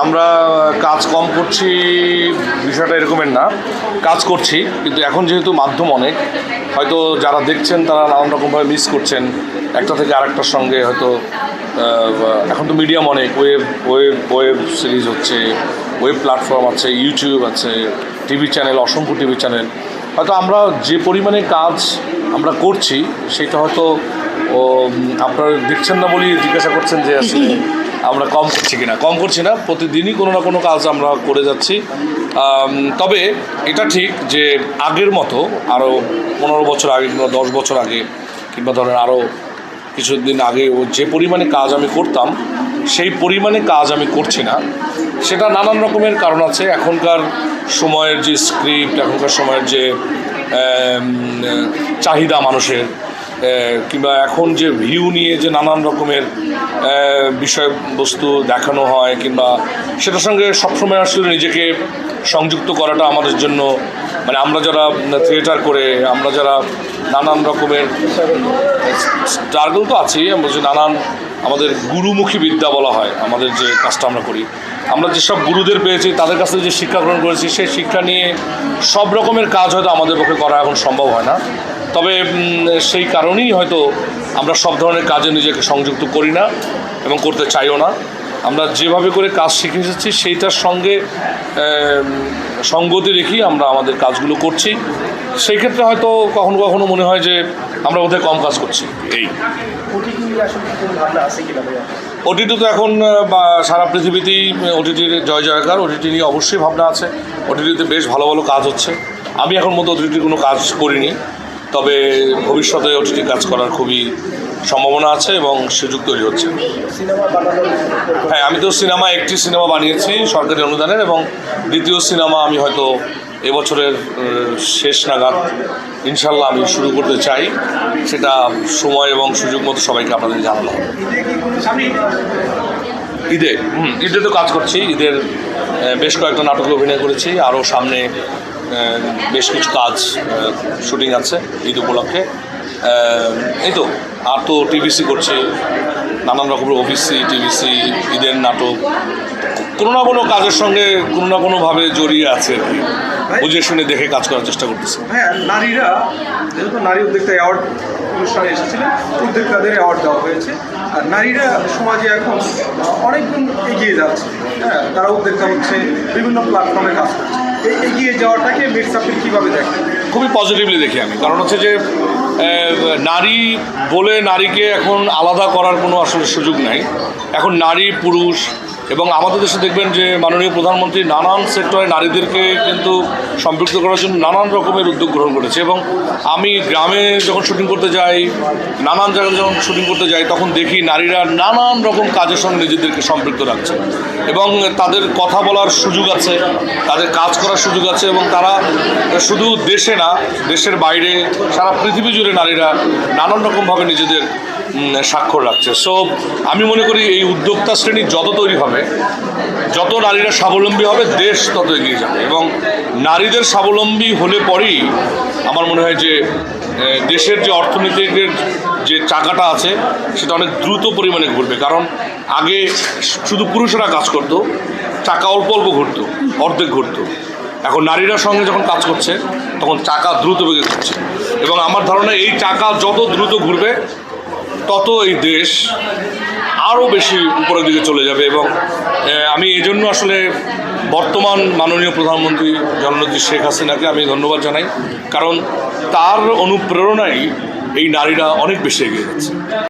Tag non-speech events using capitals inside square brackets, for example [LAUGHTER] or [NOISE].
আমরা কাজ কম করছি, বিষয়টা এরকমের না। কাজ করছি, কিন্তু এখন যেহেতু মাধ্যম অনেক, হয়তো যারা দেখছেন তারা নানান রকমভাবে মিস করছেন। একটা থেকে আরেকটার সঙ্গে হয়তো এখন তো মিডিয়াম অনেক ওয়েব ওয়েব ওয়েব সিরিজ হচ্ছে ওয়েব প্ল্যাটফর্ম আছে ইউটিউব আছে টিভি চ্যানেল অসংখ্য টিভি চ্যানেল হয়তো আমরা যে পরিমাণে কাজ আমরা করছি, সেটা হয়তো আপনারা দেখছেন না বলেই জিজ্ঞাসা করছেন যে আসলে [LAUGHS] আমরা কম করছি কিনা। কম করছি না, প্রতিদিনই কোনো না কোনো কাজ আমরা করে যাচ্ছি। তবে এটা ঠিক যে আগের মতো আরও পনেরো বছর আগে কিংবা দশ বছর আগে, কিংবা ধরেন আরও কিছুদিন আগে ও যে পরিমাণে কাজ আমি করতাম, সেই পরিমাণে কাজ আমি করছি না। সেটা নানান রকমের কারণ আছে। এখনকার সময়ের যে স্ক্রিপ্ট এখনকার সময়ের যে চাহিদা মানুষের কিংবা এখন যে ভিউ নিয়ে যে নানান রকমের বিষয়বস্তু দেখানো হয় কিংবা সেটার সঙ্গে সবসময় আসলে নিজেকে সংযুক্ত করাটা আমাদের জন্য মানে আমরা যারা থিয়েটার করে, আমরা যারা নানান রকমের, স্ট্রাগল তো আছেই, আমরা যে নানান আমাদের গুরুমুখী বিদ্যা বলা হয়, আমাদের যে কাজটা আমরা করি। আমরা যেসব গুরুদের পেয়েছি, তাদের কাছ থেকে যে শিক্ষা গ্রহণ করেছি, সেই শিক্ষা নিয়ে সব রকমের কাজ হয়তো আমাদের পক্ষে করা এখন সম্ভব হয় না। তবে সেই কারণেই হয়তো আমরা সব ধরনের কাজে নিজেকে সংযুক্ত করি না এবং করতে চাইও না। আমরা যেভাবে করে কাজ শিখে এসেছি, সেইটার সঙ্গে সঙ্গতি রেখেই আমরা আমাদের কাজগুলো করছি। সেই ক্ষেত্রে হয়তো কখনো কখনো মনে হয় যে আমরা বোধহয় কম কাজ করছি। এই। ওটিটি তো এখন সারা পৃথিবীতেই ওটিটির জয় জয়কার ওটিটি নিয়ে অবশ্যই ভাবনা আছে। ওটিটিতে বেশ ভালো ভালো কাজ হচ্ছে। আমি এখন মতো ওটিটির কোনো কাজ করিনি। তবে ভবিষ্যতে ওটিটি কাজ করার খুবই সম্ভাবনা আছে এবং সুযোগ তৈরি হচ্ছে। হ্যাঁ আমি তো সিনেমা, একটি সিনেমা বানিয়েছি সরকারি অনুদানের এবং দ্বিতীয় সিনেমা আমি হয়তো এবছরের শেষ নাগাদ ইনশাল্লাহ আমি শুরু করতে চাই। সেটা সময় এবং সুযোগ মতো সবাইকে আপনাদের জানানো ঈদে, হুম, ঈদে তো কাজ করছি। ঈদের বেশ কয়েকটা নাটকে অভিনয় করেছি। আরও সামনে বেশ কিছু কাজ শুটিং আছে ঈদ উপলক্ষে। এই তো, আর তো টিভিসি করছে, নানান রকমের ওবিসি টিভিসি ঈদের নাটক। কোনো না কোনো কাজের সঙ্গে কোনো না কোনোভাবে জড়িয়ে আছে আর কি। বুঝে শুনে দেখে কাজ করার চেষ্টা করতেছি। হ্যাঁ নারীরা, যেহেতু নারী উদ্যোক্তা অ্যাওয়ার্ড অনুষ্ঠানে এসেছিলেন, উদ্যোক্তাদের অ্যাওয়ার্ড দেওয়া হয়েছে। আর নারীরা সমাজে এখন অনেক এগিয়ে যাচ্ছে। হ্যাঁ তারা উদ্যোক্তা হচ্ছে বিভিন্ন প্ল্যাটফর্মে কাজ করছে। এই এগিয়ে যাওয়াটাকে মির্সাফির কীভাবে দেখেন? খুবই পজিটিভলি দেখি আমি। কারণ হচ্ছে যে নারী বলে নারীকে এখন আলাদা করার কোনো আসলে সুযোগ নাই। এখন নারী, পুরুষ এবং আমাদের দেশে দেখবেন যে, মাননীয় প্রধানমন্ত্রী নানান সেক্টরে নারীদেরকে কিন্তু সম্পৃক্ত করার জন্য নানান রকমের উদ্যোগ গ্রহণ করেছে এবং আমি গ্রামে যখন শুটিং করতে যাই, নানান জায়গায় যখন শুটিং করতে যাই, তখন দেখি নারীরা নানান রকম কাজের সঙ্গে নিজেদেরকে সম্পৃক্ত রাখছে এবং তাদের কথা বলার সুযোগ আছে, তাদের কাজ করার সুযোগ আছে এবং তারা শুধু দেশে না, দেশের বাইরে সারা পৃথিবী জুড়ে নারীরা নানান রকমভাবে নিজেদের স্বাক্ষর রাখছে। সো আমি মনে করি এই উদ্যোক্তা শ্রেণি যত তৈরি হবে, যত নারীরা স্বাবলম্বী হবে, দেশ তত এগিয়ে যাবে। এবং নারীদের স্বাবলম্বী হলে পরেই আমার মনে হয় যে দেশের যে অর্থনীতির যে চাকাটা আছে, সেটা অনেক দ্রুত পরিমাণে ঘুরবে। কারণ আগে শুধু পুরুষেরা কাজ করতো, চাকা অল্প অল্প ঘুরতো, অর্ধেক ঘুরতো। এখন নারীরা সঙ্গে যখন কাজ করছে, তখন চাকা দ্রুত বেগে ঘুরছে। এবং আমার ধারণা এই চাকা যত দ্রুত ঘুরবে, তত এই দেশ আরও বেশি উপরের দিকে চলে যাবে এবং আমি এই জন্য আসলে বর্তমান মাননীয় প্রধানমন্ত্রী জননেত্রী শেখ হাসিনাকে আমি ধন্যবাদ জানাই, কারণ তার অনুপ্রেরণায় এই নারীরা অনেক বেশি এগিয়ে যাচ্ছে।